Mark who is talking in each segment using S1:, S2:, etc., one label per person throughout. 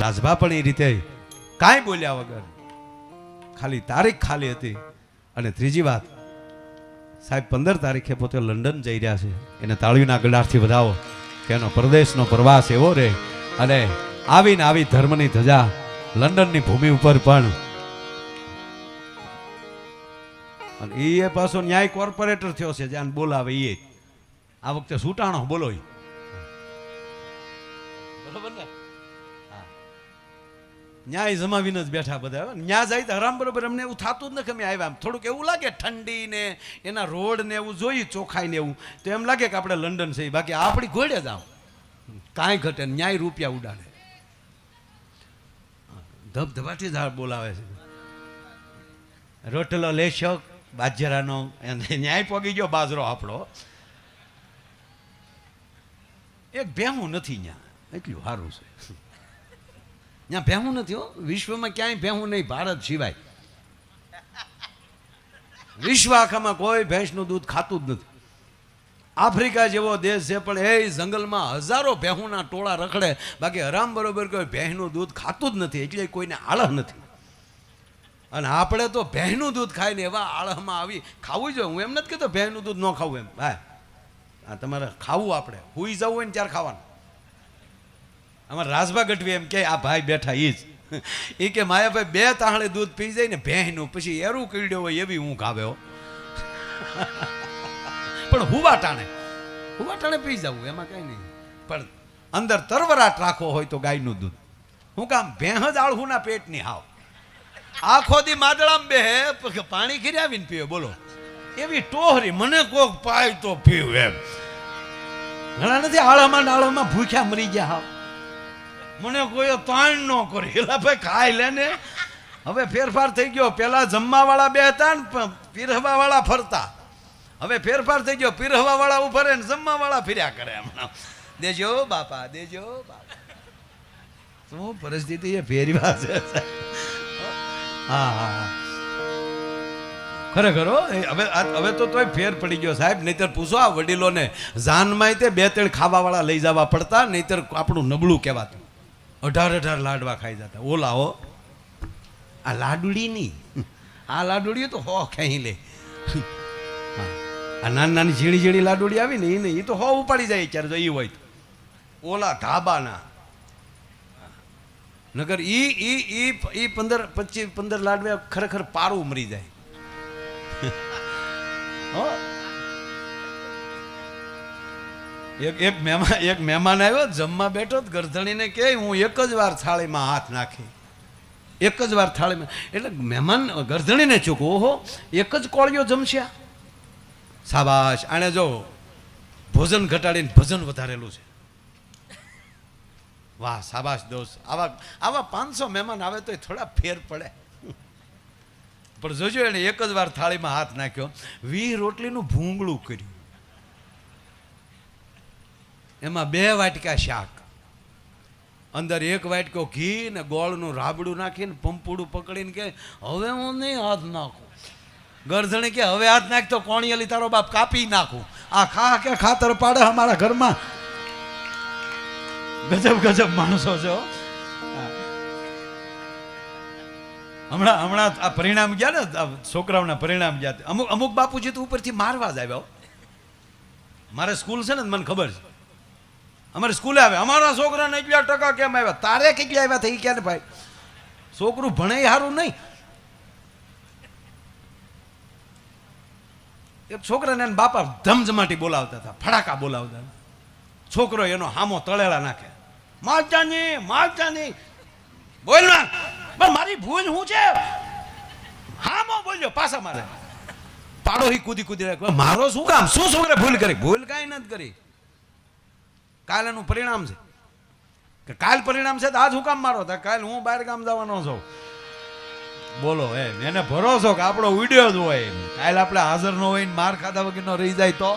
S1: રાજભા પણ એ રીતે કાંઈ બોલ્યા વગર ખાલી તારીખ ખાલી હતી. અને ત્રીજી વાત, સાહેબ, પંદર તારીખે પોતે લંડન જઈ રહ્યા છે. એને તાળીના ગડારથી વધાવો, કે એનો પ્રદેશનો પ્રવાસ એવો રહે. અને આવીને આવી ધર્મની ધજા લંડનની ભૂમિ ઉપર પણ. અને એ પાછો ન્યાય કોર્પોરેટર થયો છે, જ્યાં બોલાવે એ. આ વખતે સૂટાણો બોલો ન્યાય જમાવીને જ બેઠા બધા ન્યા જાય તો હરામ બરોબર, અમને એવું થતું જ નથી અમે આવ્યા આમ. થોડુંક એવું લાગે ઠંડી ને એના રોડ ને એવું જોઈ, ચોખાઈ ને એવું. તો એમ લાગે કે આપણે લંડન છે. બાકી આપણી ઘોડે જ આવ કાંઈ ઘટે ન્યાય રૂપિયા ઉડાડે. ધબધબાટી જ બોલાવે છે. રોટલો લેશો બાજરાનો, એને ન્યાય પોગી ગયો, બાજરો આપણો. એક ભેમું નથી ત્યાં એટલું સારું છે. ત્યાં ભેહું નથી હો. વિશ્વમાં ક્યાંય ભેહું નહીં, ભારત સિવાય. વિશ્વ આખામાં કોઈ ભેંસનું દૂધ ખાતું જ નથી. આફ્રિકા જેવો દેશ છે, પણ એ જંગલમાં હજારો ભેહુંના ટોળા રખડે. બાકી હરામ બરોબર કોઈ ભેંસનું દૂધ ખાતું જ નથી, એટલે કોઈને આળહ નથી. અને આપણે તો ભેંસનું દૂધ ખાઈને એવા આળહમાં આવી ખાવું જોઈએ. હું એમ નથી કહેતો ભેંસનું દૂધ ન ખાવું એમ. હા. તમારે ખાવું આપણે. હુઈ જવું હોય ને ત્યારે ખાવાનું. અમારે રાજભા ગઢવી એમ કે, આ ભાઈ બેઠા એ જ. એ કે, માયાભાઈ, બે તાહળે દૂધ પી જાય ને ભેંનું પછી એરું કીડ્યો હોય એવી ઊંઘ આવે પણ હુવા ટાણે હુવા ટાણે પી જવું, એમાં કઈ નહીં. પણ અંદર તરવરાટ રાખવો હોય તો ગાયનું દૂધ. હું કામ ભેહ જ આળહુના પેટની હાવ. આખો દી માદળામ બે પછી પાણી ખીરાવીને પીવે, બોલો. એવી ટોહરી, મને કોક પાય તો પીવું એમ. ઘણા નથી, આળામાં આળામાં ભૂખ્યા મરી ગયા હાવ. મને કોઈ તાણ ન કરે. એલા ભાઈ ખાઈ લે ને. હવે ફેરફાર થઈ ગયો. પેલા જમવાવાળા બે હતા ને પીરહવાવાળા ફરતા. હવે ફેરફાર થઈ ગયો. પીરહવાવાળા ઉભરે ને જમવાવાળા ફર્યા કરે હમણાં. દેજો બાપા દેજો બાપા. શું પરિસ્થિતિ એ ફેરવા છે. હા હા ખરેખર હવે હવે તો તોય ફેર પડી ગયો સાહેબ. નહીતર પૂછો આ વડીલોને, જાનમાં તે બે ત્રણ ખાવાવાળા લઈ જવા પડતા, નહીતર આપણું નબળું કહેવાતું. અઢાર અઢાર લાડવા ખાઈ જતા. હો. આ લાડુડી નહીં આ લાડુડી તો હો ખેંચી લે. આ નાની નાની ઝીણી ઝીણી લાડુડી આવી ને એ નહીં એ તો હો ઉપાડી જાય અત્યારે જો એ હોય તો. ઓલા ધાબાના નગર ઈ ઈ ઈ ઈ પંદર, પચીસ, પંદર લાડવે ખરેખર પારું મરી જાય. હો. એક એક મહેમાન એક મહેમાન આવ્યો, જમવા બેઠો ગરધણીને કે હું એક જ વાર થાળીમાં હાથ નાખી. એક જ વાર થાળીમાં એટલે મહેમાન ગરધણીને ચૂકવો, ઓહો, એક જ કોળિયો જમશ્યા સાબાશ આણે જો ભોજન ઘટાડીને ભજન વધારેલું છે. વાહ સાબાશ દોસ્ત. આવા આવા પાંચસો મહેમાન આવે તો થોડા ફેર પડે. પણ જોજો એને એક જ વાર થાળીમાં હાથ નાખ્યો. વી રોટલીનું ભૂંગળું કર્યું. એમાં બે વાટકા શાક. અંદર એક વાટકો ઘી ને ગોળનું રાબડું નાખીને પંપુડું પકડીને કે, હવે હું નહીં હાથ નાખું. ગરધણી કે, હવે હાથ નાખ તો કોણિયલી તારો બાપ કાપી નાખું. આ ખા કે ખાતર પાડે અમારા ઘરમાં? ગજબ ગજબ માણસો છે. હમણાં હમણાં આ પરિણામ ગયા ને છોકરાઓના પરિણામ ગયા. અમુક અમુક બાપુજી તો ઉપરથી મારવા જ આવ્યો મારે સ્કૂલ છે ને, મને ખબર છે. અમારે સ્કૂલે આવે. અમારા છોકરાને એટલા ટકા કેમ આવ્યા? તારે કેટલા આવ્યા થઈ ગયા ને ભાઈ? છોકરું ભણે સારું નહીં. એક છોકરાને એને બાપા ધમધમાટી બોલાવતા હતા ફડાકા બોલાવતા હતા છોકરો એનો હામો તળેલા નાખે. માલચાની માલચાની. બોલ ના. પણ મારી ભૂલ શું છે. હામો બોલ્યો, પાછા મારે. પાડો કૂદી કૂદી રાખ્યો મારો શું કામ? શું છોકરે ભૂલ કરી? ભૂલ કાંઈ નથી કરી. કાલ એનું પરિણામ છે. કે કાલ પરિણામ છે તો આજ હું કામ મારો? તો કાલ હું બહાર ગામ જવાનો છું. બોલો એમ એને ભરોસો કે આપણો વીડિયો જ હોય કાલ આપણે હાજર ન હોય માર ખાધા વગરનો રહી જાય તો?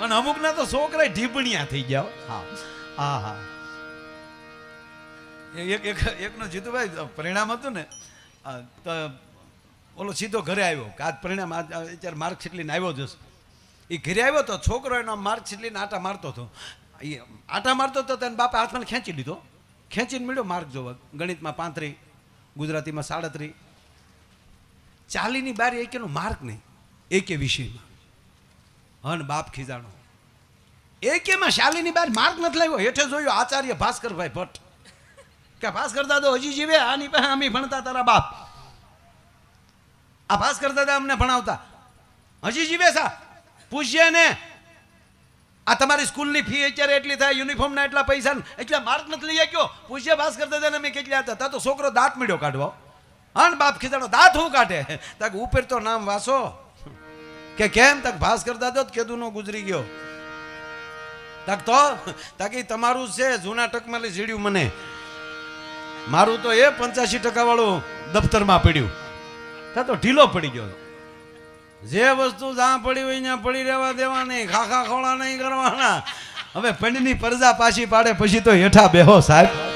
S1: અને અમુકના તો છોકરા ઢીપણિયા થઈ ગયા હા. હા. હા એક એક, એકનો જીતુભાઈ પરિણામ હતું ને તો ઓલો સીધો ઘરે આવ્યો કે આજ પરિણામ આજ અત્યારે માર્કશીટ લઈને આવ્યો જશે એ ઘરે આવ્યો તો છોકરો એનો માર્કશીટ લઈને આટા મારતો હતો. એ આટા મારતો હતો તેને બાપે હાથમાં ખેંચી લીધો. ખેંચીને મળ્યો માર્ક જોવા. ગણિતમાં પાંત્રી, ગુજરાતીમાં સાડત્રી. ચાલીની બાર એકેનો માર્ક નહીં. એકે વિષયમાં. હન બાપ ખીજાણો. એકેમાં શાલીની બાર માર્ક નથી લાવ્યો. હેઠે જોયું આચાર્ય ભાસ્કરભાઈ ભટ્ટ. કે ભાસ્કર દાદો હજી જીવે, આની પાસે અમે ભણતા તારા બાપ. આ ભાસ્કર દાદા અમને ભણાવતા. હજી જીવે સા? પૂછીએ ને. આ તમારી સ્કૂલની ફી અત્યારે એટલી થાય, યુનિફોર્મના એટલા પૈસા એટલા માર્ક નથી લઈ ગયો પૂછીએ ભાસ્કર દાદાને મેં કેટલા હતા તા તો છોકરો દાંત મળ્યો કાઢવા. અન બાપ ખીજાણો દાંત હું કાઢે? તક ઉપર તો નામ વાસો કે કેમ? તક ભાસ્કર દાદો જ કેદું નો ગુજરી ગયો. તક તો, તાકી તમારું છે, જૂના ટકમાં ઝીડ્યું મને. મારું તો એ પંચ્યાસી ટકા વાળું દફતરમાં પડ્યું. તા તો ઢીલો પડી ગયો. જે વસ્તુ જ્યાં પડી હોય ત્યાં પડી રહેવા દેવાની, ખાખા ખોળા નહીં કરવાના. હવે પંડની પરજા પાછી પાડે, પછી તો હેઠા બેહો સાહેબ.